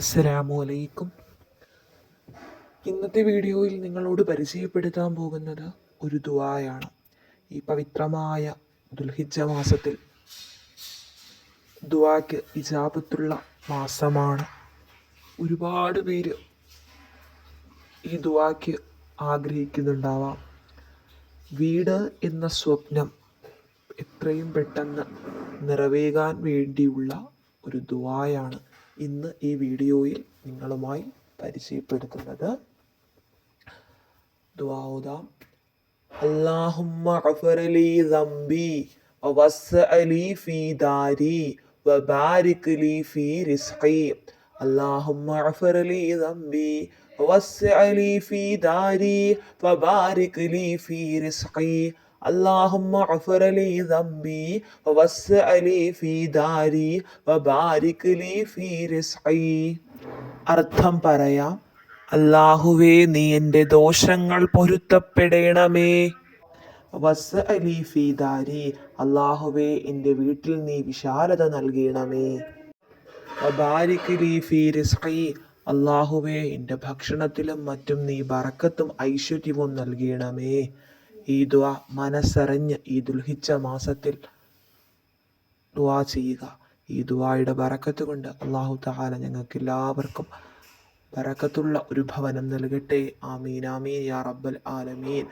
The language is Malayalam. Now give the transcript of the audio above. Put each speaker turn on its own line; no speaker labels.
അസ്സലാമു അലൈക്കും ഇന്നത്തെ വീഡിയോയിൽ നിങ്ങളോട് പരിചയപ്പെടുത്താൻ പോകുന്നത് ഒരു ദുവായാണ് ഈ പവിത്രമായ ദുൽഹിജ മാസത്തിൽ ദുആക്ക് ഇജാബത്തുള്ള മാസമാണ്. ഒരുപാട് പേര് ഈ ദുആക്ക് ആഗ്രഹിക്കുന്നുണ്ടാവാം. വീട് എന്ന സ്വപ്നം എത്രയും പെട്ടെന്ന് നിറവേകാൻ വേണ്ടിയുള്ള ഒരു ദുആയാണ്. ഇന്ന് ഈ വീഡിയോയിൽ നിങ്ങളുമായി പരിചയപ്പെടുത്തുന്നത് ദുആവുതാം اللهم اغفر لي ذنبي ووسع لي في داري وبارك لي في رزقي اللهم اغفر لي ذنبي ووسع لي في داري وبارك لي في رزقي اللهم اغفر لي ذنبي ووسع لي في داري وبارك لي في رزقي അർത്ഥം പറയാം അല്ലാഹുവേ നീ എൻ്റെ ദോഷങ്ങൾ പൊരുത്തപ്പെടണമേ വസ് അലി ഫീദാരി അള്ളാഹുവേ എൻ്റെ വീട്ടിൽ നീ വിശാലത നൽകണമേ വബാരിക് ലീ ഫീ റിസ്ഖി അള്ളാഹുവേ എൻ്റെ ഭക്ഷണത്തിലും മറ്റും നീ ബറക്കത്തും ഐശ്വര്യവും നൽകണമേ ഈ ദുആ മനസ്സറിഞ്ഞ് ഈ ദുൽഹിച്ച മാസത്തിൽ ദുആ ചെയ്യുക. ഈ ദുവായുടെ ബറക്കത്ത് കൊണ്ട് അള്ളാഹു തആല ഞങ്ങൾക്ക് എല്ലാവർക്കും ബറക്കത്തുള്ള ഒരു ഭവനം നൽകട്ടെ. ആമീൻ ആമീൻ യാ റബ്ബൽ ആലമീൻ.